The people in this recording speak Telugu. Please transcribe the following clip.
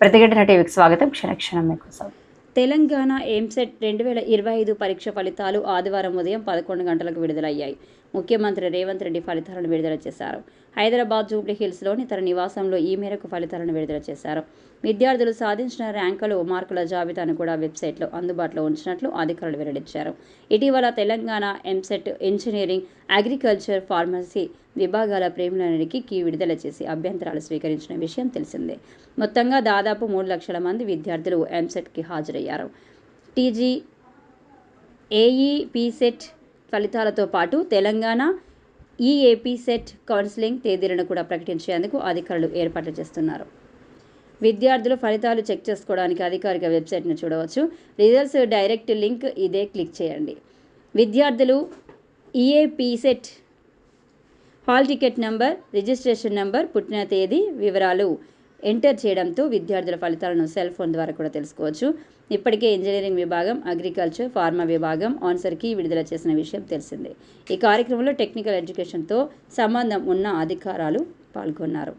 ప్రతిఘటన టీవీకి స్వాగతం. క్షణక్షణం మీకోసం తెలంగాణ ఎంసెట్ రెండు వేల ఇరవై ఐదు పరీక్ష ఫలితాలు ఆదివారం ఉదయం పదకొండు గంటలకు విడుదలయ్యాయి. ముఖ్యమంత్రి రేవంత్ రెడ్డి ఫలితాలను విడుదల చేశారు. హైదరాబాద్ జూబ్లీ హిల్స్లోని తన నివాసంలో ఈ మేరకు ఫలితాలను విడుదల చేశారు. విద్యార్థులు సాధించిన ర్యాంకులు మార్కుల జాబితాను కూడా వెబ్సైట్లో అందుబాటులో ఉంచినట్లు అధికారులు వెల్లడించారు. ఇటీవల Telangana EAMCET engineering agriculture pharmacy విభాగాల ప్రేమిలనికి కీ విడుదల చేసి అభ్యంతరాలు స్వీకరించిన విషయం తెలిసిందే. మొత్తంగా దాదాపు మూడు లక్షల మంది విద్యార్థులు ఎంసెట్కి హాజరయ్యారు. టీజీ ఏఈ పీసెట్ ఫలితాలతో పాటు తెలంగాణ ఈఏపీ సెట్ కౌన్సిలింగ్ తేదీలను కూడా ప్రకటించేందుకు అధికారులు ఏర్పాట్లు చేస్తున్నారు. విద్యార్థులు ఫలితాలు చెక్ చేసుకోవడానికి అధికారిక వెబ్సైట్ను చూడవచ్చు. రిజల్ట్స్ డైరెక్ట్ లింక్ ఇదే క్లిక్ చేయండి. విద్యార్థులు EAP set hall ticket number registration number పుట్టిన తేదీ వివరాలు ఎంటర్ చేయడంతో విద్యార్థుల ఫలితాలను సెల్ ఫోన్ ద్వారా కూడా తెలుసుకోవచ్చు. ఇప్పటికే ఇంజనీరింగ్ విభాగం అగ్రికల్చర్ ఫార్మా విభాగం ఆన్సర్కి విడుదల చేసిన విషయం తెలిసిందే. ఈ కార్యక్రమంలో టెక్నికల్ ఎడ్యుకేషన్తో సంబంధం ఉన్న అధికారాలు పాల్గొన్నారు.